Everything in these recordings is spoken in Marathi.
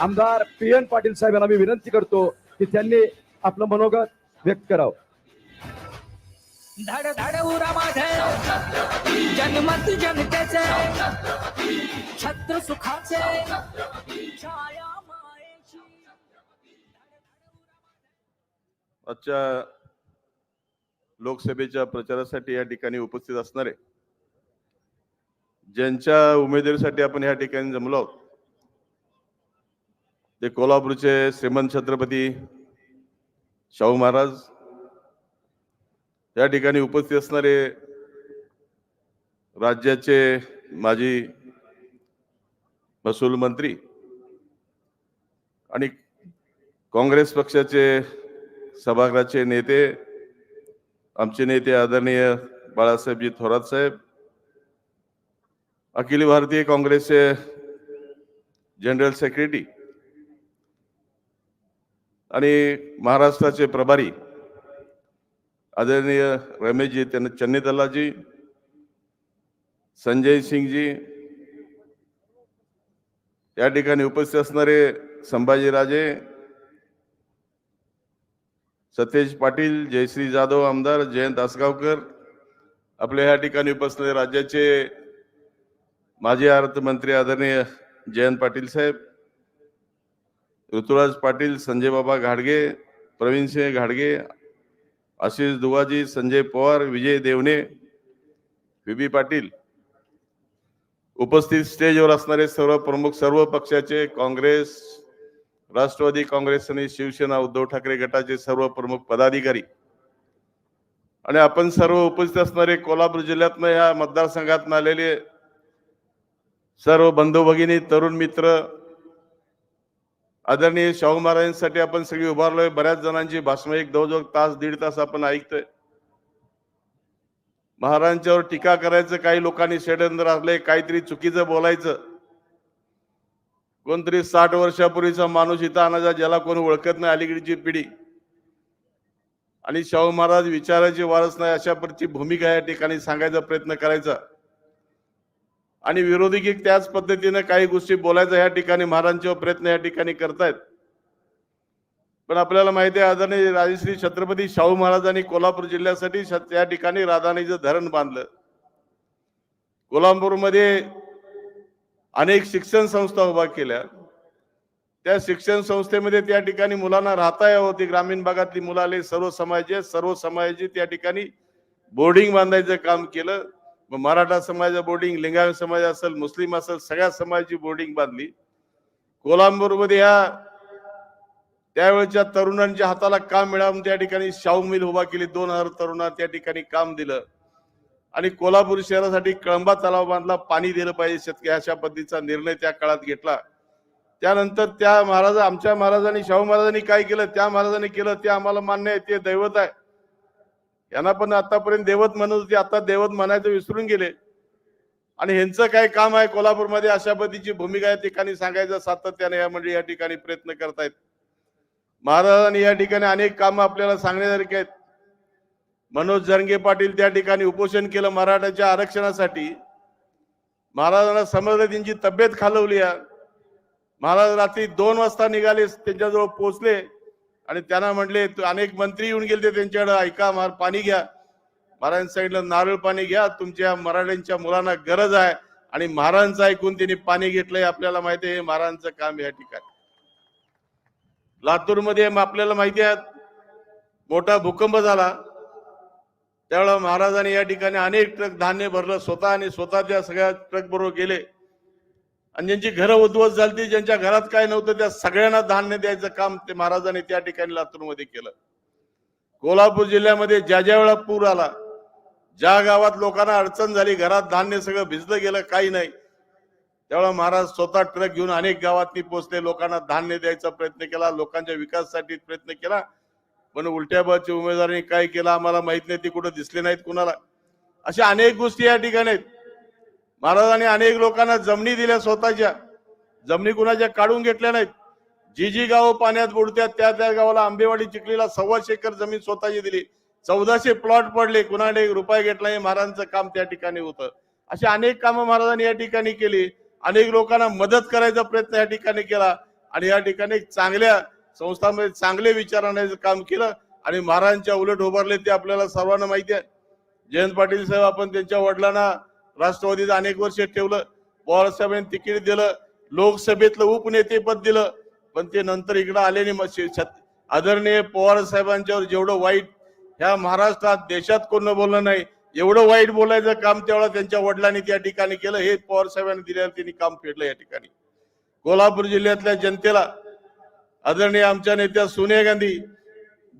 आमदार पी एन पाटील साहेबांना मी विनंती करतो की त्यांनी आपलं मनोगत व्यक्त करावं. धड धड उरा माझे. जन्मत जनतेचे. छत्र सुखाचे. छाया मायेची. आजच्या लोकसभेच्या प्रचारासाठी या ठिकाणी उपस्थित असणारे ज्यांच्या उमेदवारीसाठी आपण या ठिकाणी जमलो आहोत ते कोल्हापूरचे श्रीमंत छत्रपती शाहू महाराज या ठिकाणी उपस्थित असणारे राज्याचे माजी महसूल मंत्री आणि काँग्रेस पक्षाचे सभागृहाचे नेते आमचे नेते आदरणीय बाळासाहेबजी थोरात साहेब अखिल भारतीय काँग्रेसचे जनरल सेक्रेटरी आणि महाराष्ट्राचे प्रभारी आदरणीय रमेशजी त्यांना चन्नीतलाजी संजय सिंगजी या ठिकाणी उपस्थित असणारे संभाजीराजे सतेज पाटील जयश्री जाधव आमदार जयंत आसगावकर आपल्या या ठिकाणी उपस्थित राज्याचे माजी अर्थमंत्री आदरणीय जयंत पाटील साहेब ऋतुराज पाटील संजय बाबा घाडगे प्रवीणसिंह घाडगे आशिष दुवाजी संजय पवार विजय देवणे बी पाटील उपस्थित स्टेजवर असणारे सर्व प्रमुख सर्व पक्षाचे काँग्रेस राष्ट्रवादी काँग्रेस आणि शिवसेना उद्धव ठाकरे गटाचे सर्व प्रमुख पदाधिकारी आणि आपण सर्व उपस्थित असणारे कोल्हापूर जिल्ह्यातनं या मतदारसंघातून आलेले सर्व बंधू भगिनी तरुण मित्र आदरणीय शाहू महाराजांसाठी आपण सगळी उभारलोय. बऱ्याच जणांची भाषण एक जवळजवळ तास दीड तास आपण ऐकतोय. महाराजांच्यावर टीका करायचं काही लोकांनी षडयंत्र असले काहीतरी चुकीचं बोलायचं. कोणतरी साठ वर्षापूर्वीचा माणूस इथं आणायचा ज्याला कोण ओळखत नाही अलीकडची पिढी. आणि शाहू महाराज विचाराची वारस नाही अशा प्रकारची भूमिका या ठिकाणी सांगायचा प्रयत्न करायचा. आणि विरोधी की त्याच पद्धतीने काही गोष्टी बोलायचा या ठिकाणी महाराजांचे प्रयत्न या ठिकाणी करतायत. पण आपल्याला माहिती आहे आदरणीय राजश्री छत्रपती शाहू महाराजांनी कोल्हापूर जिल्ह्यासाठी त्या ठिकाणी राधानीचं धरण बांधलं. कोल्हापूरमध्ये अनेक शिक्षण संस्था उभा केल्या. त्या शिक्षण संस्थेमध्ये त्या ठिकाणी मुलांना राहता यावं होती. ग्रामीण भागातली मुलं आले सर्व समाजाचे सर्व समाजाची त्या ठिकाणी बोर्डिंग बांधायचं काम केलं. मग मराठा समाज बोर्डिंग लिंगायत समाज असेल मुस्लिम असेल सगळ्या समाजाची बोर्डिंग बांधली. कोल्हापूरमध्ये या त्यावेळेच्या तरुणांच्या हाताला काम मिळावं त्या ठिकाणी शाहू मिल उभा केली दोन हजार तरुणांना त्या ठिकाणी काम दिलं. आणि कोल्हापूर शहरासाठी कळंबा तलाव बांधला पाणी दिलं पाहिजे शेतकरी अशा पद्धतीचा निर्णय त्या काळात घेतला. त्यानंतर त्या महाराज आमच्या महाराजांनी शाहू महाराजांनी काय केलं? त्या महाराजांनी केलं ते आम्हाला मान्य आहे ते दैवत आहे. यांना पण आतापर्यंत देवत म्हणत होती आता देवत म्हणायचं विसरून गेले. आणि ह्यांचं काय काम आहे? कोल्हापूरमध्ये अशा पद्धतीची भूमिका या ठिकाणी सांगायचं सातत्याने या मंडळी या ठिकाणी प्रयत्न करतायत. महाराजांनी या ठिकाणी अनेक कामं आपल्याला सांगण्यासारखी आहेत. मनोज जरंगे पाटील त्या ठिकाणी उपोषण केलं मराठाच्या आरक्षणासाठी. महाराजांना समजलं त्यांची तब्येत खालवली आहे. महाराज रात्री दोन वाजता निघाले त्यांच्याजवळ पोहोचले. आणि त्यांना म्हटले अनेक मंत्री येऊन गेले त्यांच्याकडे ऐका मार पाणी घ्या. महाराजांनी सांगितलं नारळ पाणी घ्या तुमच्या मराठ्यांच्या मुलांना गरज आहे. आणि महाराजांचं ऐकून त्यांनी पाणी घेतलंय आपल्याला माहिती आहे हे महाराजांचं काम या ठिकाणी. लातूरमध्ये आपल्याला माहिती आहे मोठा भूकंप झाला. त्यावेळेला महाराजांनी या ठिकाणी अनेक ट्रक धान्य भरलं स्वतः आणि स्वतःच्या सगळ्या ट्रक बरोबर गेले. आणि ज्यांची घरं उद्ध्वस्त झाली ज्यांच्या घरात काय नव्हतं त्या सगळ्यांना धान्य द्यायचं काम ते महाराजांनी त्या ठिकाणी लातूरमध्ये केलं. कोल्हापूर जिल्ह्यामध्ये ज्या ज्या वेळा पूर आला ज्या गावात लोकांना अडचण झाली घरात धान्य सगळं भिजलं गेलं काही नाही त्यावेळेला महाराज स्वतः ट्रक घेऊन अनेक गावातनी पोहोचले लोकांना धान्य द्यायचा प्रयत्न केला लोकांच्या विकासासाठी प्रयत्न केला पण उलट्याबाच्या उमेदवारांनी काय केलं आम्हाला माहीत नाही ती कुठं दिसले नाहीत कुणाला. अशा अनेक गोष्टी या ठिकाणी आहेत. महाराजांनी अनेक लोकांना जमिनी दिल्या स्वतःच्या. जमिनी कुणाच्या काढून घेतल्या नाहीत. जी जी गावं पाण्यात बुडत्यात त्या त्या गावाला आंबेवाडी चिखलीला सव्वाशे एकर जमीन स्वतःची दिली. चौदाशे प्लॉट पडले कुणाने रुपये घेतला हे महाराजांचं काम त्या ठिकाणी होतं. अशी अनेक कामं महाराजांनी या ठिकाणी केली. अनेक लोकांना मदत करायचा प्रयत्न या ठिकाणी केला. आणि या ठिकाणी चांगल्या संस्थांमध्ये चांगले विचार आणायचं काम केलं. आणि महाराजांच्या उलट उभारले ते आपल्याला सर्वांना माहिती आहे. जयंत पाटील साहेब आपण त्यांच्या वडिलांना राष्ट्रवादीत अनेक वर्ष ठेवलं पवार साहेबांनी तिकीट दिलं लोकसभेतलं उपनेतेपद दिलं पण ते नंतर इकडं आले नाही. मग छत- आदरणीय पवार साहेबांच्यावर जेवढं वाईट ह्या महाराष्ट्रात देशात कोण बोललं नाही एवढं वाईट बोलायचं काम तेवढा त्यांच्या वडिलांनी त्या ठिकाणी केलं हे पवार साहेबांनी दिल्यावर त्यांनी काम फेडलं या ठिकाणी. कोल्हापूर जिल्ह्यातल्या जनतेला आदरणीय आमच्या नेत्या सोनिया गांधी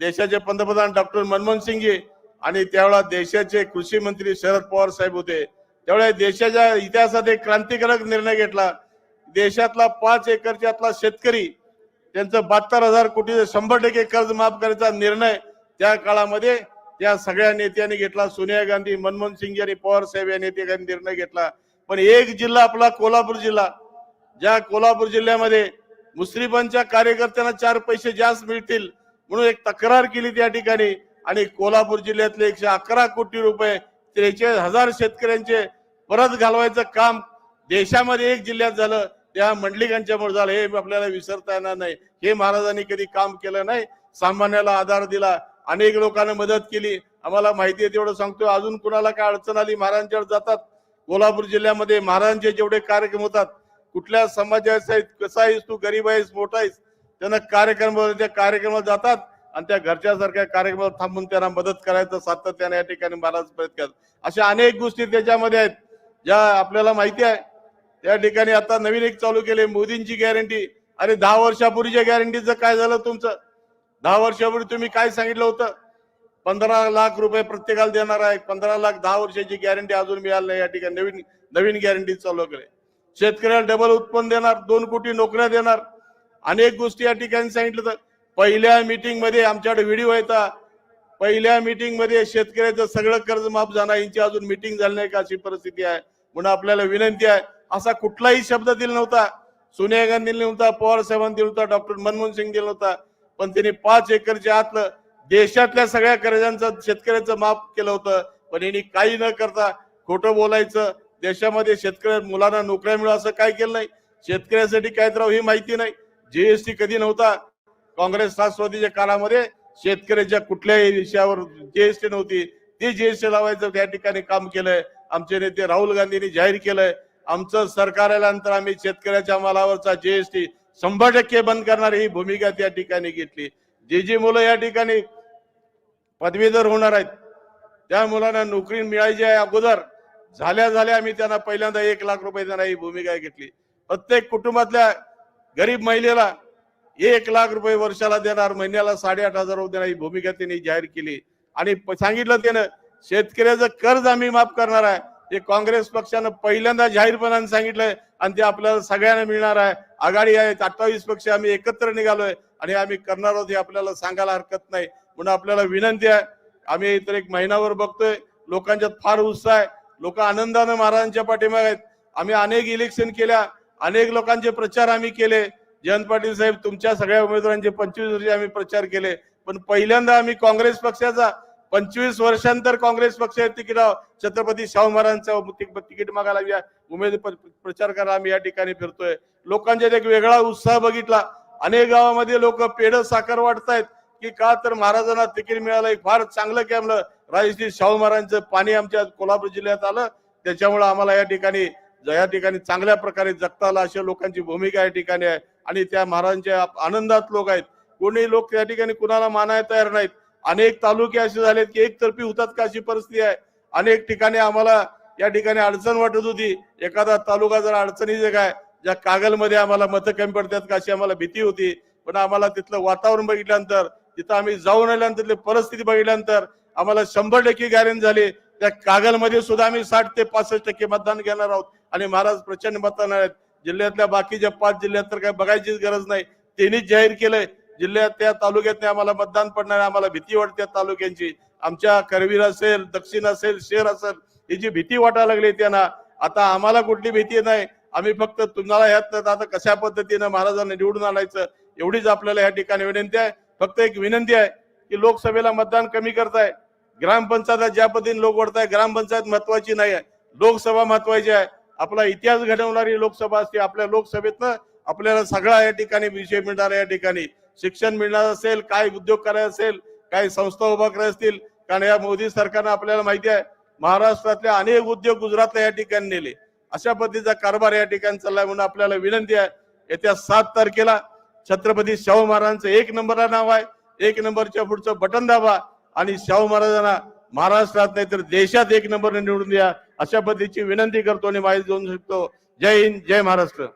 देशाचे पंतप्रधान डॉक्टर मनमोहन सिंगे आणि त्यावेळा देशाचे कृषी मंत्री शरद पवार साहेब होते. त्यामुळे देशाच्या इतिहासात एक क्रांतिकारक निर्णय घेतला. देशातला पाच एकरच्यातला शेतकरी त्यांचं बहात्तर हजार कोटी शंभर टक्के कर्ज माफ करायचा निर्णय त्या काळामध्ये त्या सगळ्या नेत्यांनी घेतला. सोनिया गांधी मनमोहन सिंग आणि पवार साहेब या नेत्यांनी निर्णय घेतला. पण एक जिल्हा आपला कोल्हापूर जिल्हा. ज्या कोल्हापूर जिल्ह्यामध्ये मुस्लिमांच्या कार्यकर्त्यांना चार पैसे जास्त मिळतील म्हणून एक तक्रार केली त्या ठिकाणी. आणि कोल्हापूर जिल्ह्यातले एकशे अकरा कोटी रुपये त्रेचाळीस हजार शेतकऱ्यांचे परत घालवायचं काम देशामध्ये एक जिल्ह्यात झालं त्या मंडलिकांच्यामुळे झालं. हे आपल्याला विसरता येणार नाही. हे महाराजांनी कधी काम केलं नाही. सामान्याला आधार दिला. अनेक लोकांना मदत केली. आम्हाला माहिती आहे तेवढं सांगतो अजून कुणाला काय अडचण आली महाराजांच्यावर जातात. कोल्हापूर जिल्ह्यामध्ये महाराजांचे जेवढे कार्यक्रम होतात कुठल्या समाजाचा कसा आहेस तू गरीब आहेस मोठा आहेस त्यांना कार्यक्रम त्या कार्यक्रमात जातात. आणि त्या घरच्यासारख्या कार्यक्रमात थांबून त्यांना मदत करायचं सातत्याने या ठिकाणी महाराज प्रयत्न करत अशा अनेक गोष्टी त्याच्यामध्ये आहेत ज्या आपल्याला माहिती आहे. त्या ठिकाणी आता नवीन एक चालू केले मोदींची गॅरंटी अरे दहा वर्षापूर्वीच्या गॅरंटीचं काय झालं तुमचं? दहा वर्षापूर्वी तुम्ही काय सांगितलं होतं? पंधरा लाख रुपये प्रत्येकाला देणार आहे. पंधरा लाख दहा वर्षाची गॅरंटी अजून मिळाली नाही. या ठिकाणी नवीन नवीन गॅरंटी चालू केले शेतकऱ्याला डबल उत्पन्न देणार दोन कोटी नोकऱ्या देणार. अनेक गोष्टी या ठिकाणी सांगितलं तर पहिल्या मीटिंगमध्ये आमच्याकडे व्हिडिओ येतात पहिल्या मीटिंगमध्ये शेतकऱ्याचं सगळं कर्ज माफ जाणार यांची अजून मीटिंग झाली नाही का? अशी परिस्थिती आहे. म्हणून आपल्याला विनंती आहे. असा कुठलाही शब्द दिला नव्हता. सोनिया गांधी दिला नव्हता. पवार साहेबांनी दिला होता डॉक्टर मनमोहन सिंग दिला होता पण त्यांनी पाच एकरच्या आतलं देशातल्या सगळ्या कर्जांचं शेतकऱ्याचं माफ केलं होतं. पण यांनी काही न करता खोटं बोलायचं. देशामध्ये शेतकऱ्या मुलांना नोकऱ्या मिळा असं काय केलं नाही? शेतकऱ्यासाठी काय तर ही माहिती नाही. जीएसटी कधी नव्हता. काँग्रेस राष्ट्रवादीच्या काळामध्ये शेतकऱ्याच्या कुठल्याही विषयावर जीएसटी नव्हती ती जीएसटी लावायचं त्या ठिकाणी काम केलंय. आमचे नेते राहुल गांधींनी जाहीर केलंय. आमचं सरकार आल्यानंतर आम्ही शेतकऱ्याच्या मालावरचा जीएसटी शंभर टक्के बंद करणार ही भूमिका त्या ठिकाणी घेतली. जी जी मुलं या ठिकाणी पदवीधर होणार आहेत त्या मुलांना नोकरी मिळायची आहे अगोदर झाल्या झाल्या आम्ही त्यांना पहिल्यांदा एक लाख रुपये त्यांना ही भूमिका घेतली. प्रत्येक कुटुंबातल्या गरीब महिलेला एक लाख रुपये वर्षाला देणार महिन्याला साडेआठ हजार देणार ही भूमिका त्यांनी जाहीर केली. आणि प- सांगितलं त्यानं शेतकऱ्याचं कर्ज आम्ही माफ करणार आहे. हे काँग्रेस पक्षानं पहिल्यांदा जाहीरपणाने सांगितलंय आणि ते आपल्याला सगळ्यांना मिळणार आहे. आघाडी आहे अठ्ठावीस पक्ष आम्ही एकत्र निघालोय आणि आम्ही करणार आहोत हे आपल्याला सांगायला हरकत नाही. म्हणून आपल्याला विनंती आहे आम्ही तर एक महिनाभर बघतोय. लोकांच्यात फार उत्साह आहे. लोक आनंदानं महाराजांच्या पाठीमागे आहेत. आम्ही अनेक इलेक्शन केल्या अनेक लोकांचे प्रचार आम्ही केले. जयंत पाटील साहेब तुमच्या सगळ्या उमेदवारांचे पंचवीस वर्ष आम्ही प्रचार केले. पण पहिल्यांदा आम्ही काँग्रेस पक्षाचा पंचवीस वर्षांतर काँग्रेस पक्षाच्या तिकीट छत्रपती शाहू महाराजांचा तिकीट मागायला या उमेद प्रचार करायला आम्ही या ठिकाणी फिरतोय. लोकांच्यात एक वेगळा उत्साह बघितला. अनेक गावामध्ये लोक पेढ साखर वाटतायत की का तर महाराजांना तिकीट मिळालं एक फार चांगलं केलं राजश्री शाहू महाराजांचं पाणी आमच्या कोल्हापूर जिल्ह्यात आलं. त्याच्यामुळे आम्हाला या ठिकाणी या ठिकाणी चांगल्या प्रकारे जगता आलं. अशा लोकांची भूमिका या ठिकाणी आहे. आणि त्या महाराजांच्या आनंदात लोक आहेत. कोणी लोक त्या ठिकाणी कुणाला मानायला तयार नाहीत. अनेक तालुके असे झालेत की एकतर्फी होतात का अशी परिस्थिती आहे. अनेक ठिकाणी आम्हाला या ठिकाणी अडचण वाटत होती. एखादा तालुका जर अडचणीचे काय ज्या कागलमध्ये आम्हाला मतं कमी पडतात का अशी आम्हाला भीती होती. पण आम्हाला तिथलं वातावरण बघितल्यानंतर तिथं आम्ही जाऊन आल्यानंतर तिथली परिस्थिती बघितल्यानंतर आम्हाला शंभर टक्के गॅरंटी झाली. त्या कागलमध्ये सुद्धा आम्ही साठ ते पासष्ट टक्के मतदान घेणार आहोत. आणि महाराज प्रचंड मतदान आहेत. जिल्ह्यातल्या बाकीच्या पाच जिल्ह्यात तर काही बघायचीच गरज नाही. त्यांनीच जाहीर केलंय जिल्ह्यात त्या तालुक्यात आम्हाला मतदान पडणार आम्हाला भीती वाटते तालुक्यांची. आमच्या करवीर असेल दक्षिण असेल शेर असेल ही जी भीती वाटायला लागली त्यांना आता आम्हाला कुठली भीती नाही. आम्ही फक्त तुम्हाला यात आता कशा पद्धतीनं महाराजांना निवडून आणायचं एवढीच आपल्याला या ठिकाणी विनंती आहे. फक्त एक विनंती आहे की लोकसभेला मतदान कमी करताय. ग्रामपंचायत ज्या पद्धतीने लोक वाढताय ग्रामपंचायत महत्वाची नाही आहे. लोकसभा महत्वाची आहे. आपला इतिहास घडवणारी लोकसभा असते. आपल्या लोकसभेतनं आपल्याला सगळा या ठिकाणी विषय मिळणार या ठिकाणी. शिक्षण मिळणार असेल काय उद्योग करायचे असेल काही संस्था उभा करायच्या असतील कारण या मोदी सरकारनं आपल्याला माहिती आहे महाराष्ट्रातले अनेक उद्योग गुजरातला या ठिकाणी नेले. अशा पद्धतीचा कारभार या ठिकाणी चाललाय म्हणून आपल्याला विनंती आहे येत्या सात तारखेला छत्रपती शाहू महाराजांचं एक नंबरला नाव आहे. एक नंबरच्या पुढचं बटन दाबा आणि शाहू महाराजांना महाराष्ट्रात नाही तर देशात एक नंबर निवडून द्या. अशा पद्धतीची विनंती करतो आणि माहिती देऊ शकतो जय हिंद जय महाराष्ट्र.